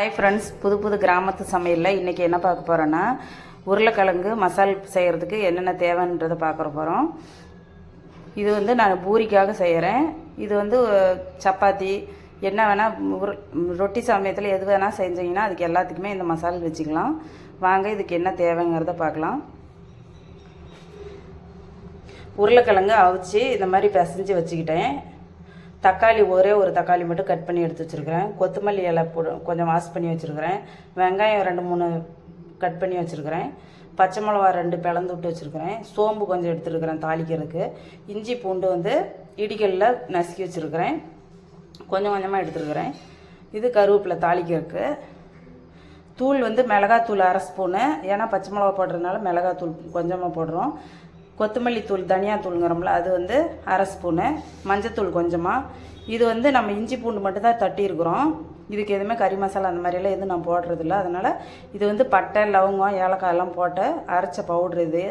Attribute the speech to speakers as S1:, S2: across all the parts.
S1: Hi friends புது புது கிராமத்து சமையலில் இன்றைக்கி என்ன பார்க்க போகிறோன்னா உருளைக்கிழங்கு மசால் செய்கிறதுக்கு என்னென்ன தேவைன்றதை பார்க்குற போகிறோம் இது வந்து நான் பூரிக்காக செய்கிறேன் இது வந்து சப்பாத்தி என்ன வேணால் ரொட்டி சமயத்தில் எது வேணால் செஞ்சீங்கன்னா அதுக்கு எல்லாத்துக்குமே இந்த மசால் வச்சுக்கலாம். வாங்க இதுக்கு என்ன தேவைங்கிறத பார்க்கலாம். உருளைக்கிழங்கு அவிச்சு இந்த மாதிரி பிசைஞ்சு வச்சுக்கிட்டேன். தக்காளி ஒரே ஒரு தக்காளி மட்டும் கட் பண்ணி எடுத்து வச்சுருக்கிறேன். கொத்தமல்லி இலை போடு கொஞ்சம் வாஷ் பண்ணி வச்சுருக்கிறேன். வெங்காயம் ரெண்டு மூணு கட் பண்ணி வச்சுருக்கிறேன். பச்சை மிளகா ரெண்டு பிளந்து விட்டு வச்சுருக்கிறேன். சோம்பு கொஞ்சம் எடுத்துருக்கிறேன் தாளிக்கிறதுக்கு. இஞ்சி பூண்டு வந்து இடிகளில் நசுக்கி வச்சுருக்கிறேன். கொஞ்சம் கொஞ்சமாக எடுத்துருக்கிறேன். இது கருவேப்பிலை தாளிக்கிறதுக்கு. தூள் வந்து மிளகாத்தூள் அரை ஸ்பூனு. ஏன்னா பச்சை மிளகா போடுறதுனால மிளகாத்தூள் கொஞ்சமாக போடுறோம். கொத்தமல்லி தூள் தனியாத்தூளுங்கிறோம்ல அது வந்து அரை ஸ்பூனு. மஞ்சத்தூள் கொஞ்சமாக இது வந்து நம்ம இஞ்சி பூண்டு மட்டும்தான் தட்டியிருக்கிறோம். இதுக்கு எதுவுமே கறி மசாலா அந்த மாதிரியெல்லாம் எதுவும் நான் போடுறதில்ல. அதனால் இது வந்து பட்டை லவங்கம் ஏலக்காய் எல்லாம் போட்டு அரைச்ச பவுட்ரு இது.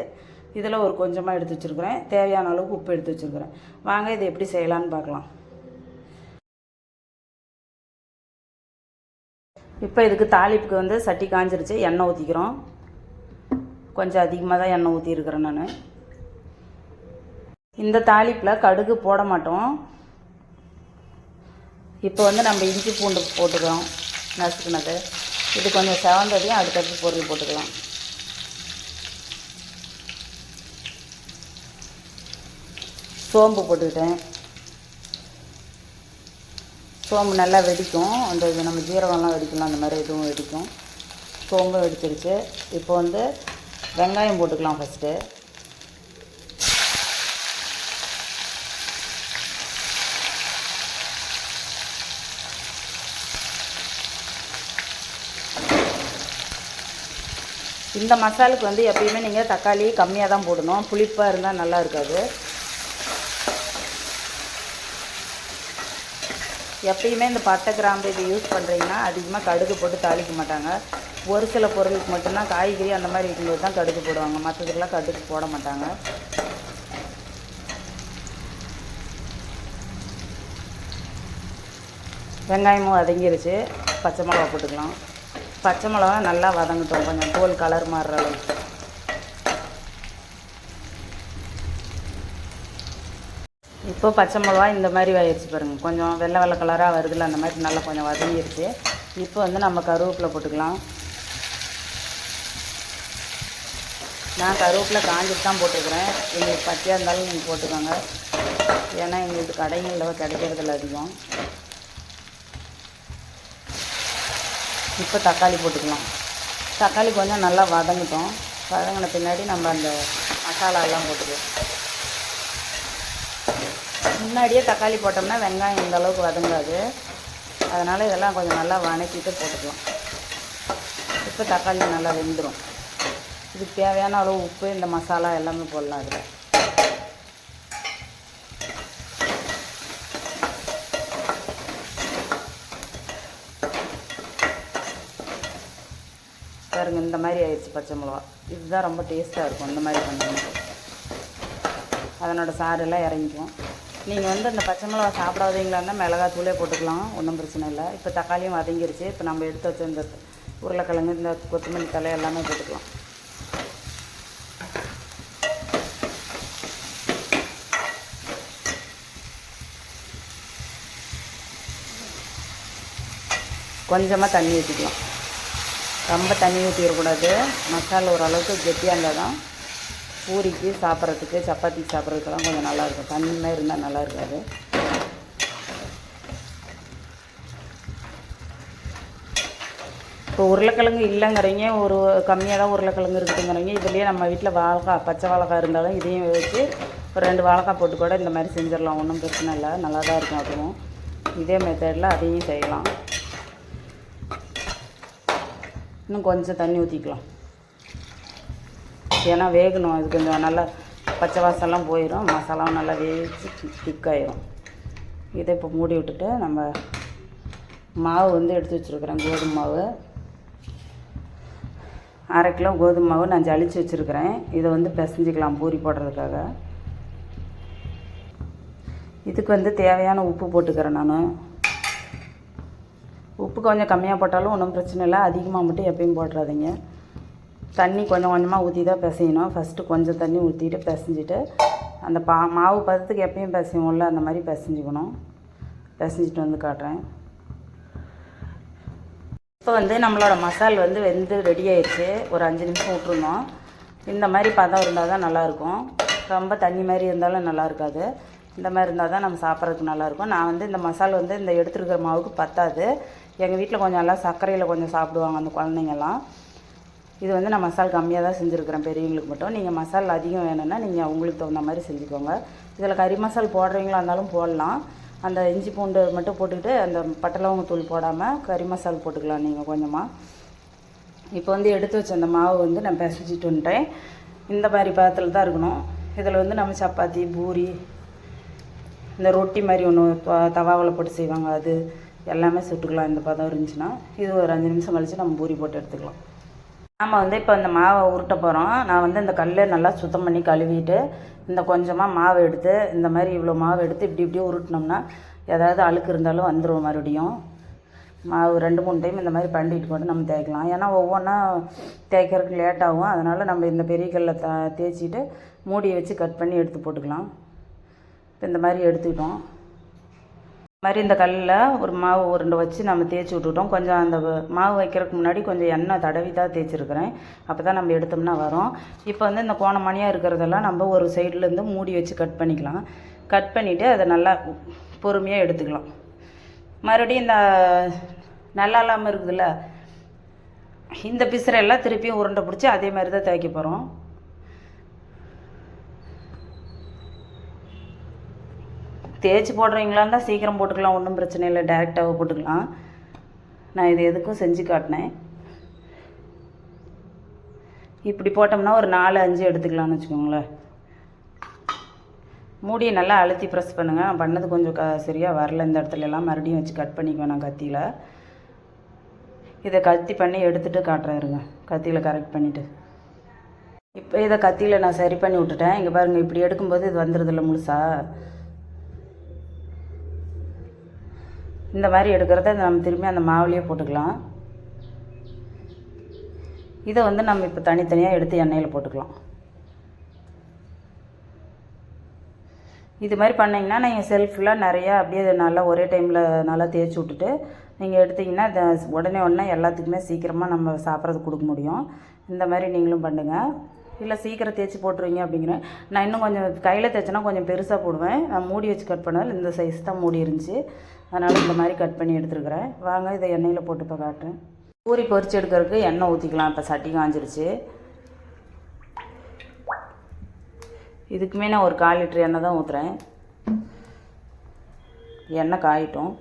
S1: இதில் ஒரு கொஞ்சமாக எடுத்து வச்சுருக்குறேன். தேவையான அளவுக்கு உப்பு எடுத்து வச்சுருக்குறேன். வாங்க இதை எப்படி செய்யலான்னு பார்க்கலாம். இப்போ இதுக்கு தாளிப்புக்கு வந்து சட்டி காஞ்சிருச்சு. எண்ணெய் ஊற்றிக்கிறோம் கொஞ்சம் அதிகமாக தான் எண்ணெய் ஊற்றிருக்கிறேன் நான். இந்த தாளிப்பில் கடுகு போட மாட்டோம். இப்போ வந்து நம்ம இஞ்சி பூண்டு போட்டுக்கிறோம் நசுக்குனது. இது கொஞ்சம் செவந்ததையும் அடுத்தடுத்து பொருள் போட்டுக்கலாம். சோம்பு போட்டுக்கிட்டேன். சோம்பு நல்லா வெடிக்கும். அந்த இது நம்ம ஜீரகம்லாம் வெடிக்கலாம் அந்த மாதிரி இதுவும் வெடிக்கும். சோம்பும் வெடிச்சிருச்சு. இப்போ வந்து வெங்காயம் போட்டுக்கலாம் ஃபஸ்ட்டு இந்த மசாலுக்கு வந்து எப்பயுமே நீங்கள் தக்காளி கம்மியாக தான் போடணும். புளிப்பாக இருந்தால் நல்லா இருக்காது. எப்பயுமே இந்த பட்டை கிராம்பு இது யூஸ் பண்ணுறீங்கன்னா அதிகமாக கடுகு போட்டு தாளிக்க மாட்டாங்க. ஒரு சில பொருளுக்கு மட்டும்தான் காய்கறி அந்த மாதிரி இருக்கும்போது தான் கடுகு போடுவாங்க. மற்றதுக்கெல்லாம் கடுகு போட மாட்டாங்க. வெங்காயமும் வதங்கிருச்சு. பச்சை மிளகா போட்டுக்கலாம். பச்சை மிளகா நல்லா வதங்கட்டும். கொஞ்சம் தோல் கலர் மாறுற அளவுக்கு. இப்போ பச்சை மிளகா இந்த மாதிரி ஆயிடுச்சு பாருங்கள் கொஞ்சம் வெள்ளை வெள்ளை கலராக வருதுல அந்த மாதிரி நல்லா கொஞ்சம் வதங்கிருச்சு. இப்போ வந்து நம்ம கருவேப்பிலை போட்டுக்கலாம். நான் கருவேப்பிலை காஞ்சிட்டு தான் போட்டுக்கிறேன் எங்களுக்கு பச்சையாக இருந்தாலும் நீங்கள் போட்டுக்கோங்க. ஏன்னா எங்களுக்கு கடைகளில் கிடைக்கிறதில்ல அதிகம். இப்போ தக்காளி போட்டுக்கலாம். தக்காளி கொஞ்சம் நல்லா வதங்கிட்டோம். வதங்கின பின்னாடி நம்ம அந்த மசாலாலாம் போட்டுக்கலாம். முன்னாடியே தக்காளி போட்டோம்னா வெங்காயம் இந்த அளவுக்கு வதங்காது. அதனால் இதெல்லாம் கொஞ்சம் நல்லா வணக்கிட்டு போட்டுக்கலாம். இப்போ தக்காளி நல்லா வெந்துடும் இதுக்கு தேவையான அளவு உப்பு இந்த மசாலா எல்லாமே போடலாம் அதில் இந்த மாதிரி ஆயிடுச்சு பச்சை மிளகா. இதுதான் ரொம்ப டேஸ்ட்டாக இருக்கும் இந்த மாதிரி பண்ணும்போது. அதனோட சாரெல்லாம் இறங்கிக்கும். நீங்கள் வந்து இந்த பச்சை மிளகா சாப்பிடாதீங்களா இருந்தால் மிளகாத்தூளே போட்டுக்கலாம். ஒன்றும் பிரச்சனை இல்லை. இப்போ தக்காளியும் வதங்கிருச்சு. இப்போ நம்ம எடுத்து வச்ச இந்த உருளைக்கிழங்கு இந்த கொத்தமல்லி தலை எல்லாமே போட்டுக்கலாம். கொஞ்சமாக தண்ணி ஊற்றிக்கலாம் ரொம்ப தண்ணி ஊற்றிடக்கூடாது மசாலா ஓரளவுக்கு கெட்டியாக இருந்தால் தான் பூரிக்கு சாப்பிட்றதுக்கு சப்பாத்தி சாப்பிட்றதுக்கெல்லாம் கொஞ்சம் நல்லாயிருக்கும் தண்ணி மாதிரி இருந்தால் நல்லா இருக்காது. இப்போ உருளைக்கிழங்கு இல்லைங்கிறீங்க. ஒரு கம்மியாக தான் உருளைக்கிழங்கு இருக்குதுங்கிறீங்க. இதுலேயே நம்ம வீட்டில் வாழைக்காய் பச்சை வாழைக்காய் இருந்தாலும் இதையும் வச்சு ஒரு ரெண்டு வாழைக்காய் போட்டு கூட இந்த மாதிரி செஞ்சிடலாம். ஒன்றும் பிரச்சனை இல்லை. நல்லா தான் இருக்கும் அதுவும். இதே மெத்தடில் அதையும் செய்யலாம். இன்னும் கொஞ்சம் தண்ணி ஊற்றிக்கலாம் ஏன்னா வேகணும் அது கொஞ்சம் நல்லா பச்சை வாசம்லாம் போயிடும் மசாலாவும் நல்லா வேவிச்சு திக்காயிடும் இதை இப்போ மூடி விட்டுட்டு நம்ம மாவு வந்து எடுத்து வச்சுருக்குறேன் கோதுமை மாவு. அரை கிலோ கோதுமை மாவு நான் ஜலிச்சு வச்சுருக்கிறேன். இதை வந்து பிசைஞ்சிக்கலாம் பூரி போடுறதுக்காக. இதுக்கு வந்து தேவையான உப்பு போட்டுக்கிறேன் நான். உப்பு கொஞ்சம் கம்மியாக போட்டாலும் ஒன்றும் பிரச்சனை இல்லை. அதிகமாக மட்டும் எப்பயும் போட்டுறாதீங்க. தண்ணி கொஞ்சம் கொஞ்சமாக ஊற்றி தான் பிசையணும். ஃபஸ்ட்டு கொஞ்சம் தண்ணி ஊற்றிட்டு பிசைஞ்சிட்டு அந்த பா மாவு பதத்துக்கு எப்பயும் பிசைவோம்ல அந்த மாதிரி பிசைஞ்சிக்கணும். பிசைஞ்சிட்டு வந்து காட்டுறேன். இப்போ வந்து நம்மளோட மசால் வந்து வெந்து ரெடி ஆயிடுச்சு ஒரு அஞ்சு நிமிஷம் விட்ருந்தோம் இந்த மாதிரி பதம் இருந்தால் தான் நல்லாயிருக்கும். ரொம்ப தண்ணி மாதிரி இருந்தாலும் நல்லா இருக்காது. இந்த மாதிரி இருந்தால் தான் நம்ம சாப்பிட்றதுக்கு நல்லாயிருக்கும் நான் வந்து இந்த மசால் வந்து இந்த எடுத்துருக்கிற மாவுக்கு பத்தாது. எங்கள் வீட்டில் கொஞ்சம் எல்லாம் சர்க்கரையில் கொஞ்சம் சாப்பிடுவாங்க அந்த குழந்தைங்கள்லாம் இது வந்து நான் மசால் கம்மியாக தான் செஞ்சுருக்கிறேன் பெரியவங்களுக்கு மட்டும். நீங்கள் மசால் அதிகம் வேணும்னா நீங்கள் உங்களுக்கு தகுந்த மாதிரி செஞ்சுக்கோங்க. இதில் கறி மசால் போடுறீங்களா இருந்தாலும் போடலாம். அந்த இஞ்சி பூண்டு மட்டும் போட்டுக்கிட்டு அந்த பட்டலவங்க தூள் போடாமல் கறி மசால் போட்டுக்கலாம் நீங்கள் கொஞ்சமாக இப்போ வந்து எடுத்து வச்ச அந்த மாவு வந்து நான் பிசைஞ்சிட்டு வந்துட்டேன். இந்த மாதிரி பதத்தில் தான் இருக்கணும். இதில் வந்து நம்ம சப்பாத்தி பூரி இந்த ரொட்டி மாதிரி ஒன்று தவாவில் போட்டு செய்வாங்க அது. எல்லாமே சுட்டுக்கலாம் இந்த பதம் இருந்துச்சுன்னா. இது ஒரு அஞ்சு நிமிஷம் கழித்து நம்ம பூரி போட்டு எடுத்துக்கலாம். நாம் வந்து இப்போ இந்த மாவை உருட்ட போகிறோம் நான் வந்து இந்த கல்லை நல்லா சுத்தம் பண்ணி கழுவிட்டு இந்த கொஞ்சமாக மாவு எடுத்து இந்த மாதிரி இவ்வளோ மாவு எடுத்து இப்படி இப்படி உருட்டினோம்னா ஏதாவது அழுக்கு இருந்தாலும் வந்துடும் மறுபடியும். மாவு ரெண்டு மூணு டைம் இந்த மாதிரி பண்ணிட்டு கொண்டு நம்ம தேய்க்கலாம். ஏன்னா ஒவ்வொன்றா தேய்க்கிறதுக்கு லேட் ஆகும். அதனால் நம்ம இந்த பெரிய கல்லை த தேய்ச்சிட்டு மூடியை வச்சு கட் பண்ணி எடுத்து போட்டுக்கலாம். இப்போ இந்த மாதிரி எடுத்துக்கிட்டோம். மாதிரி இந்த கல்லில் ஒரு மாவு உருண்டை வச்சு நம்ம தேய்ச்சி விட்டுட்டோம். கொஞ்சம் அந்த மாவு வைக்கிறதுக்கு முன்னாடி கொஞ்சம் எண்ணெய் தடவி தான் தேய்ச்சிருக்கிறேன். அப்போ தான் நம்ம எடுத்தோம்னா வரும். இப்போ வந்து இந்த கோணமணியாக இருக்கிறதெல்லாம் நம்ம ஒரு சைட்லேருந்து மூடி வச்சு கட் பண்ணிக்கலாம். கட் பண்ணிவிட்டு அதை நல்லா பொறுமையாக எடுத்துக்கலாம். மறுபடியும் இந்த நல்லா இல்லாமல் இருக்குதுல்ல இந்த பிசுரெல்லாம் திருப்பியும் உருண்டை பிடிச்சி அதே மாதிரி தான் தேய்க்க போகிறோம் தேய்ச்சி போடுறீங்களா இருந்தால் சீக்கிரம் போட்டுக்கலாம் ஒன்றும் பிரச்சனை இல்லை. டேரெக்டாக போட்டுக்கலாம். நான் இது எதுக்கும் செஞ்சு காட்டினேன். இப்படி போட்டோம்னா ஒரு நாலு அஞ்சு எடுத்துக்கலாம்னு வச்சுக்கோங்களேன். மூடியை நல்லா அழுத்தி ப்ரெஸ் பண்ணுங்கள் நான் பண்ணது கொஞ்சம் க சரியாக வரல. இந்த இடத்துல எல்லாம் மறுபடியும் வச்சு கட் பண்ணிக்குவேன் நான் கத்தியில். இதை கத்தி பண்ணி எடுத்துகிட்டு காட்டுறேன் இருங்க. கத்தியில் கரெக்ட் பண்ணிவிட்டு இப்போ இதை கத்தியில் நான் சரி பண்ணி விட்டுட்டேன். இங்கே பாருங்கள் இப்படி எடுக்கும்போது இது வந்துடுதில்ல முழுசா. இந்த மாதிரி எடுக்கிறத நம்ம திரும்பி அந்த மாவுலேயே போட்டுக்கலாம். இதை வந்து நம்ம இப்போ தனித்தனியாக எடுத்து எண்ணெயில் போட்டுக்கலாம். இது மாதிரி பண்ணிங்கன்னா நீங்கள் செல்ஃபுல்லாக நிறையா அப்படியே நல்லா ஒரே டைமில் நல்லா தேய்ச்சி விட்டுட்டு நீங்கள் எடுத்தீங்கன்னா உடனே உடனே எல்லாத்துக்குமே சீக்கிரமாக நம்ம சாப்பிட்றது கொடுக்க முடியும். இந்த மாதிரி நீங்களும் பண்ணுங்கள் இல்லை சீக்கிரம் தேய்ச்சி போட்டுருவீங்க அப்படிங்கிறேன் நான் இன்னும் கொஞ்சம் கையில் தேய்ச்சேன்னா கொஞ்சம் பெருசாக போடுவேன். நான் மூடி வச்சு கட் பண்ணதில் இந்த சைஸ் தான் மூடி இருந்துச்சு. அதனால் இந்த மாதிரி கட் பண்ணி எடுத்துருக்குறேன். வாங்க இதை எண்ணெயில் போட்டு இப்போ காட்டுறேன். பூரி பொரிச்சு எடுக்கிறதுக்கு எண்ணெய் ஊற்றிக்கலாம் இப்போ சட்டி காஞ்சிருச்சு. இதுக்குமே நான் ஒரு கால் லிட்டர் எண்ணெய் தான் ஊற்றுறேன் எண்ணெய் காயிட்டும்.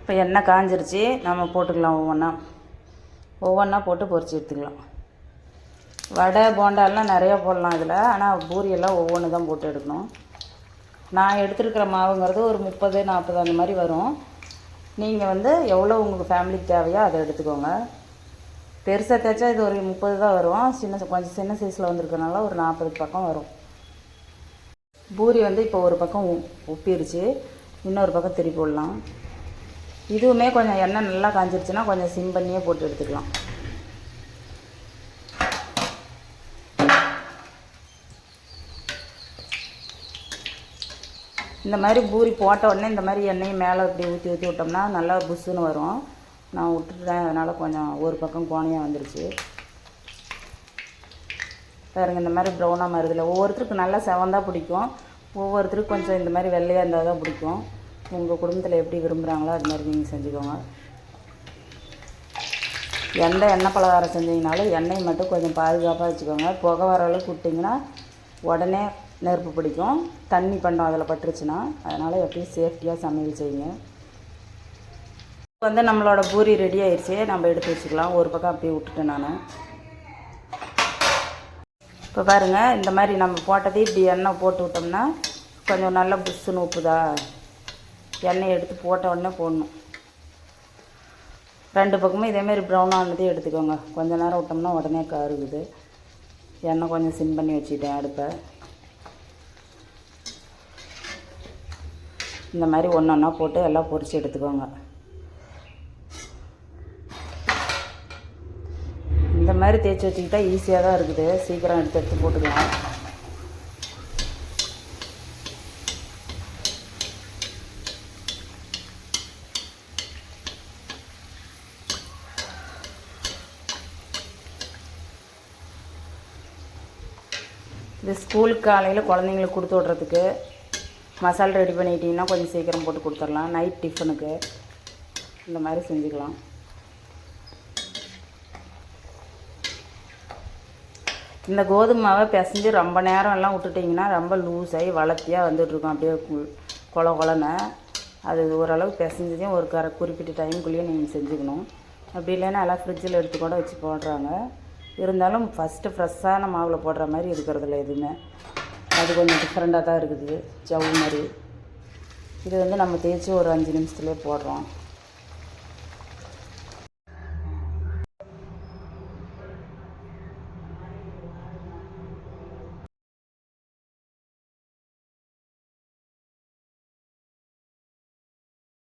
S1: இப்போ எண்ணெய் காஞ்சிருச்சு. நம்ம போட்டுக்கலாம் ஒவ்வொன்றா ஒவ்வொன்றா போட்டு பொரிச்சு எடுத்துக்கலாம். வடை போண்டாலாம் நிறையா போடலாம் இதில். ஆனால் பூரியெல்லாம் ஒவ்வொன்று தான் போட்டு எடுக்கணும். நான் எடுத்துருக்கிற மாவுங்கிறது ஒரு முப்பது நாற்பது அந்த மாதிரி வரும். நீங்கள் வந்து எவ்வளோ உங்களுக்கு ஃபேமிலிக்கு தேவையோ அதை எடுத்துக்கோங்க. பெருசாக தேய்ச்சா இது ஒரு முப்பது தான் வரும். சின்ன கொஞ்சம் சின்ன சைஸில் வந்திருக்கனால ஒரு நாற்பது பக்கம் வரும். பூரி வந்து இப்போ ஒரு பக்கம் உ- உப்பிருச்சு. இன்னொரு பக்கம் திருப்பி போடலாம் இதுவுமே கொஞ்சம் எண்ணெய் நல்லா காஞ்சிருச்சுன்னா கொஞ்சம் சிம் பண்ணியே போட்டு எடுத்துக்கலாம். இந்த மாதிரி பூரி போட்ட உடனே இந்த மாதிரி எண்ணெயை மேலே இப்படி ஊற்றி ஊற்றி விட்டோம்னா நல்லா புஷ்ஷுன்னு வரும். நான் விட்டுட்டேன் அதனால் கொஞ்சம் ஒரு பக்கம் கோணையாக வந்துருச்சு. பாருங்க இந்த மாதிரி ப்ரௌனாக மாறுதில்ல. ஒவ்வொருத்தருக்கு நல்லா செவந்தா பிடிக்கும். ஒவ்வொருத்தருக்கும் கொஞ்சம் இந்த மாதிரி வெள்ளையாக இருந்தால் தான் பிடிக்கும். உங்கள் குடும்பத்தில் எப்படி விரும்புகிறாங்களோ அது மாதிரி நீங்கள் செஞ்சுக்கோங்க. எந்த எண்ணெய் பலகாரம் செஞ்சீங்கனாலும் எண்ணெய் மட்டும் கொஞ்சம் பாதுகாப்பாக வச்சுக்கோங்க. புகை வர அளவுக்கு விட்டிங்கன்னா உடனே நெருப்பு பிடிக்கும். தண்ணி பண்டம் அதில் பட்டுருச்சுன்னா அதனால் எப்பயும் சேஃப்டியாக சமையல் செய்யுங்க. வந்து நம்மளோட பூரி ரெடி ஆயிடுச்சு நம்ம எடுத்து வச்சுக்கலாம். ஒரு பக்கம் அப்படியே விட்டுட்டேன் நான். இப்போ பாருங்கள் இந்த மாதிரி நம்ம போட்டதே இப்படி எண்ணெய் போட்டு விட்டோம்னா கொஞ்சம் நல்லா புஷ்ஷுன்னு உப்புதா எண்ணெய் எடுத்து போட்ட உடனே போடணும். ரெண்டு பக்கமும் இதேமாரி ப்ரௌன் ஆனதே எடுத்துக்கோங்க. கொஞ்ச நேரம் விட்டோம்னா உடனே கருகுது. எண்ணெய் கொஞ்சம் சிம் பண்ணி வச்சுக்கிட்டேன் அடுப்பை. இந்த மாதிரி ஒன்று ஒன்றா போட்டு எல்லாம் பொரித்து எடுத்துக்கோங்க. இந்த மாதிரி தேய்ச்சி வச்சுக்கிட்டா ஈஸியாக தான் இருக்குது. சீக்கிரம் எடுத்து எடுத்து போட்டுக்கலாம். இது ஸ்கூலுக்கு காலையில் குழந்தைங்களுக்கு கொடுத்து விட்றதுக்கு மசாலா ரெடி பண்ணிக்கிட்டிங்கன்னா கொஞ்சம் சீக்கிரம் போட்டு கொடுத்துடலாம். நைட் டிஃபனுக்கு இந்த மாதிரி செஞ்சுக்கலாம். இந்த கோதுமை மாவை பிசைஞ்சு ரொம்ப நேரம் எல்லாம் விட்டுட்டிங்கன்னா ரொம்ப லூஸ் ஆகி வளர்த்தியாக வந்துட்டுருக்கும் அப்படியே கு- கொல கொலன்னு. அது ஓரளவு பிசைஞ்சதையும் ஒரு கர குறிப்பிட்ட டைமுக்குள்ளேயே நீங்கள் செஞ்சுக்கணும். அப்படி இல்லைன்னா எல்லாம் ஃப்ரிட்ஜில் எடுத்து கூட வச்சு போடுறாங்க. இருந்தாலும் ஃபஸ்ட்டு ஃப்ரெஷ்ஷான மாவில் போடுற மாதிரி இருக்கிறதில்ல எதுவுமே. அது கொஞ்சம் டிஃப்ரெண்ட்டாக தான் இருக்குது. ஜவ்வு மாதிரி. இது வந்து நம்ம தேய்ச்சி ஒரு அஞ்சு நிமிஷத்துலேயே போடுறோம்.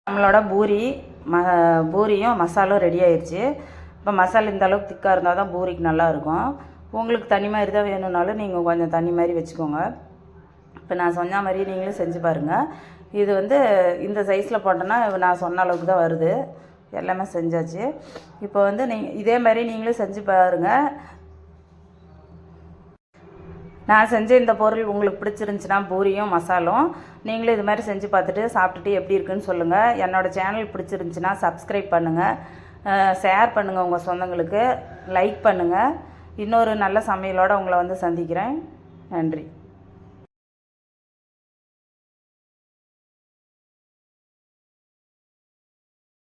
S1: நம்மளோட பூரி ம பூரியும் மசாலும் ரெடி ஆயிடுச்சு இப்போ மசாலா இந்த அளவுக்கு திக்காக இருந்தால் தான் பூரிக்கு நல்லா இருக்கும். உங்களுக்கு தனி மாதிரி தான் வேணும்னாலும் நீங்கள் கொஞ்சம் தனி மாதிரி வச்சுக்கோங்க. இப்போ நான் சொன்ன மாதிரியே நீங்களும் செஞ்சு பாருங்கள் இது வந்து இந்த சைஸில் போட்டோன்னா நான் சொன்ன அளவுக்கு தான் வருது. எல்லாமே செஞ்சாச்சு. இப்போ வந்து நீங்கள் இதே மாதிரி நீங்களும் செஞ்சு பாருங்கள் நான் செஞ்ச இந்த பொருள் உங்களுக்கு பிடிச்சிருந்துச்சின்னா பூரியும் மசாலும் நீங்களும் இது மாதிரி செஞ்சு பார்த்துட்டு சாப்பிட்டுட்டு எப்படி இருக்குன்னு சொல்லுங்கள் என்னோடய சேனல் பிடிச்சிருந்துச்சின்னா சப்ஸ்கிரைப் பண்ணுங்கள் ஷேர் பண்ணுங்கள் உங்கள் சொந்தங்களுக்கு. லைக் பண்ணுங்கள் இன்னொரு நல்ல சமையலோடு உங்களை வந்து சந்திக்கிறேன். நன்றி.